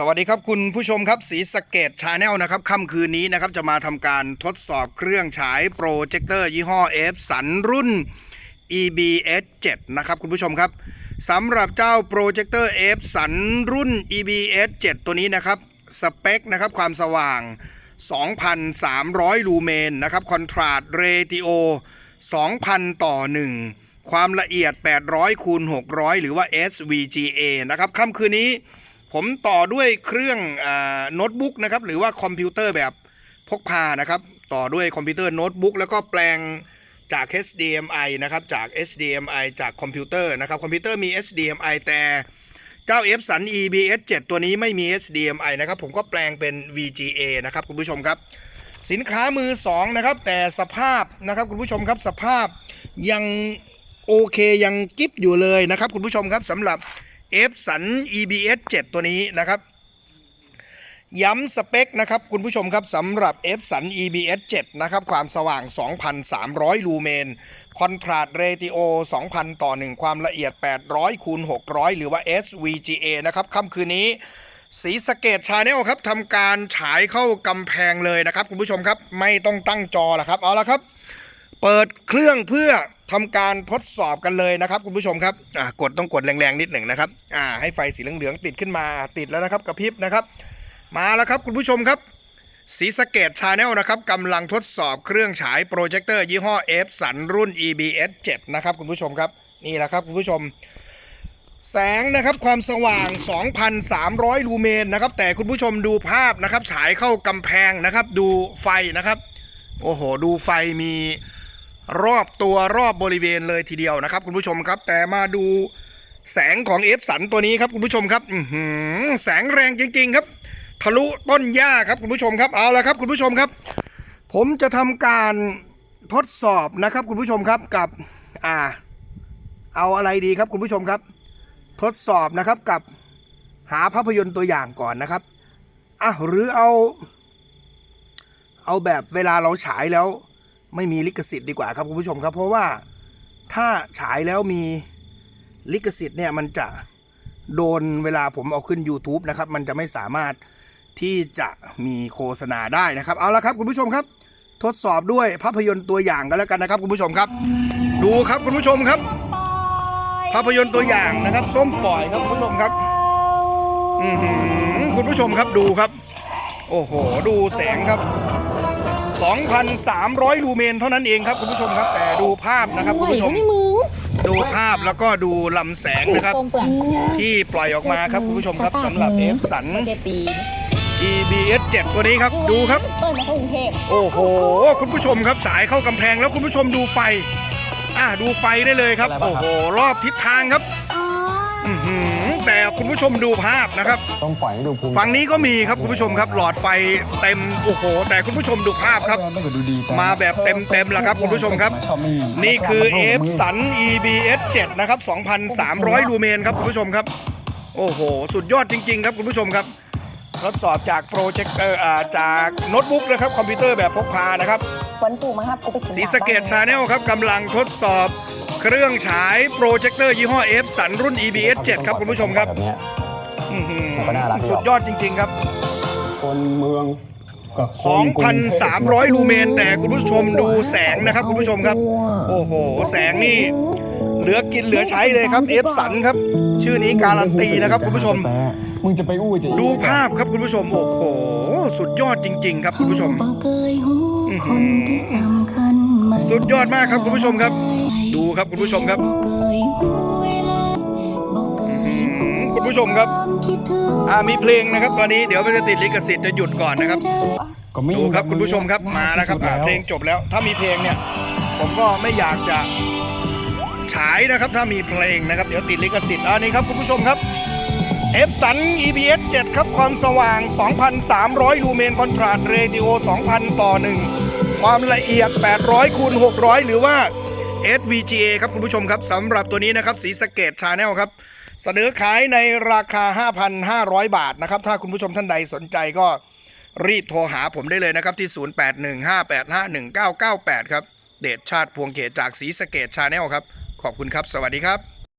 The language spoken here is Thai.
สวัสดีครับคุณผู้ชมครับสีสเกตชาแนลนะครับค่ำคืนนี้นะครับจะมาทำการทดสอบเครื่องฉายโปรเจคเตอร์ยี่ห้อ F สันรุ่น EBS 7นะครับคุณผู้ชมครับสำหรับเจ้าโปรเจคเตอร์ F สันรุ่น EBS 7 ตัวนี้นะครับสเปคนะครับความสว่าง 2,300 ลูเมนนะครับคอนทราสเรติโอ 2,000 ต่อ 1 ความละเอียด 800คูณ600 หรือว่า SVGA นะครับค่ำคืนนี้ ผมต่อด้วยเครื่องโน้ตบุ๊กนะครับหรือว่าคอมพิวเตอร์แบบพกพานะครับ ต่อด้วยคอมพิวเตอร์โน้ตบุ๊กแล้วก็แปลงจาก HDMI นะครับจาก HDMI จากคอมพิวเตอร์นะครับคอมพิวเตอร์มี HDMI แต่เจ้า F สัน EBS 7 ตัวนี้ไม่มี HDMI นะครับผมก็แปลงเป็น VGA นะครับคุณผู้ชมครับ สินค้ามือสองนะครับแต่สภาพนะครับคุณผู้ชมครับสภาพยังโอเคยังกิ๊บอยู่เลยนะครับคุณผู้ชมครับสำหรับ F สัน EBS 7 ตัวนี้นะครับย้ำสเปคนะครับคุณผู้ชมครับสำหรับ F สัน EBS 7 นะครับ ความสว่าง 2,300 ลูเมน คอนทราสเรติโอ 2,000 ต่อ 1 ความละเอียด 800คูณ600 หรือว่า SVGA นะครับค่ำคืนนี้สีสเกตชาแนลครับทำการฉายเข้ากำแพงเลยนะครับ คุณผู้ชมครับไม่ต้องตั้งจอละครับ เอาละครับ เปิดเครื่องเพื่อ ทำการทดสอบกันเลยนะครับ คุณผู้ชมครับอ่ากดต้องกดแรงๆนิดหนึ่งนะครับอ่าให้ไฟสีเหลืองๆติดขึ้นมาติดแล้วนะครับกระพริบนะครับ มาแล้วครับคุณผู้ชมครับสีสะเกตชาแนลนะครับกำลังทดสอบเครื่องฉายโปรเจคเตอร์ยี่ห้อ F สันรุ่น EBS 7นะครับคุณผู้ชมครับนี่แหละครับคุณผู้ชม แสงนะครับความสว่าง 2,300 ลูเมนนะครับ แต่คุณผู้ชมดูภาพนะครับ ฉายเข้ากำแพงนะครับ ดูไฟนะครับ โอ้โห ดูไฟมี รอบตัวรอบบริเวณเลยทีเดียวนะครับ คุณผู้ชมครับ แต่มาดูแสงของเอฟสันตัวนี้ครับคุณผู้ชมครับแสงแรงจริง ๆ ครับ ทะลุต้นหญ้าครับคุณผู้ชมครับเอาละครับ คุณผู้ชมครับ ผมจะทำการทดสอบนะครับ คุณผู้ชมครับกับอ่า เอาอะไรดีครับ คุณผู้ชมครับ ทดสอบนะครับกับหาภาพยนตร์ตัวอย่างก่อนนะครับอะหรือเอา เอาแบบเวลาเราฉายแล้ว ไม่มีลิขสิทธิ์ดีกว่าครับคุณผู้ชมครับ เพราะว่าถ้าฉายแล้วมีลิขสิทธิ์เนี่ยมันจะโดนเวลาผมเอาขึ้น YouTube นะครับ มันจะไม่สามารถที่จะมีโฆษณาได้นะครับ เอาละครับคุณผู้ชมครับ ทดสอบด้วยภาพยนตร์ตัวอย่างกันแล้วกันนะครับ คุณผู้ชมครับ ดูครับคุณผู้ชมครับ ภาพยนตร์ตัวอย่างนะครับ ส้มปล่อยครับคุณผู้ชมครับอือคุณผู้ชมครับดูครับ โอ้โห ดูแสงครับ 2,300 ลูเมนเท่านั้นเองครับคุณผู้ชมครับ แต่ดูภาพนะครับคุณผู้ชมไม่มึงดูภาพแล้วก็ดูลำแสงนะครับตรงเปลือกที่ปล่อยออกมาครับคุณผู้ชมครับสำหรับ F สันเจปี EBS 7 ตัวนี้ครับดูครับเปิดมาเข้ากรุงเทพโอ้โห คุณผู้ชมครับสายเข้ากำแพงแล้วคุณผู้ชมดูไฟ อะดูไฟได้เลยครับ โอ้โห รอบทิศทางครับ อื้อหือ แต่คุณผู้ชมดูภาพนะครับ ต้องปล่อยให้ดูภูมิฝั่งนี้ก็มีครับคุณผู้ชมครับ หลอดไฟเต็มโอ้โหแต่คุณผู้ชมดูภาพครับ ต้องดูดีแต่มาแบบเต็มๆแล้วครับคุณผู้ชมครับชอบมีนี่คือ F สัน EBS 7นะครับ 2,300 ลูเมนครับคุณผู้ชมครับ โอ้โห สุดยอดจริง ๆ ครับคุณผู้ชมครับ ทดสอบจากโปรเจคเตอร์อ่าจากโน้ตบุ๊กนะครับ คอมพิวเตอร์แบบพกพานะครับ วันปู่มาครับกูไปกินสีสะเกตชาแนลครับกำลังทดสอบ เครื่องฉายโปรเจคเตอร์ยี่ห้อ F สันรุ่น EBS 7 ครับคุณผู้ชมครับแบบเนี้ย อื้อหือมันก็น่ารักดีสุอดอกยอดจริง ๆ ครับ คนเมืองกับคนกรุงเทพ 2,300 ลูเมน แต่คุณผู้ชมดูแสงนะครับ คุณผู้ชมครับ โอ้โห แสงนี่ เหลือกินเหลือใช้เลยครับ F สันครับ ชื่อนี้การันตีนะครับคุณผู้ชม มึงจะไปอู้จะดูภาพครับคุณผู้ชม โอ้โห สุดยอดจริง ๆ ครับคุณผู้ชมอื้อหื อสุดยอดมากครับคุณผู้ชมครับ ดูครับคุณผู้ชมครับอื้อหือคุณผู้ชมครับอ่ามีเพลงนะครับ ตอนนี้เดี๋ยวมันจะติดลิขสิทธิ์จะหยุดก่อนนะครับก็ไม่ดูครับคุณผู้ชมครับมาแล้วครับอ่าเพลงจบแล้ว ถ้ามีเพลงเนี่ย ผมก็ไม่อยากจะฉายนะครับ ถ้ามีเพลงนะครับ เดี๋ยวติดลิขสิทธิ์อันนี้ครับคุณผู้ชมครับ F สัน EBS 7 ครับความสว่าง 2,300 ลูเมนคอนทราสเรติโอ 2,000 ต่อ 1 ความละเอียด 800คูณ600 หรือว่า SVGA ครับคุณผู้ชมครับสำหรับตัวนี้นะครับสีสเกตชาแนลครับ เสนอขายในราคา 5,500 บาทนะครับ ถ้าคุณผู้ชมท่านใดสนใจก็รีบโทรหาผมได้เลยนะครับ ที่ 0815851998 ครับ เดชชาติพวงเขตจากสีสเกตชาแนลครับ ขอบคุณครับ สวัสดีครับ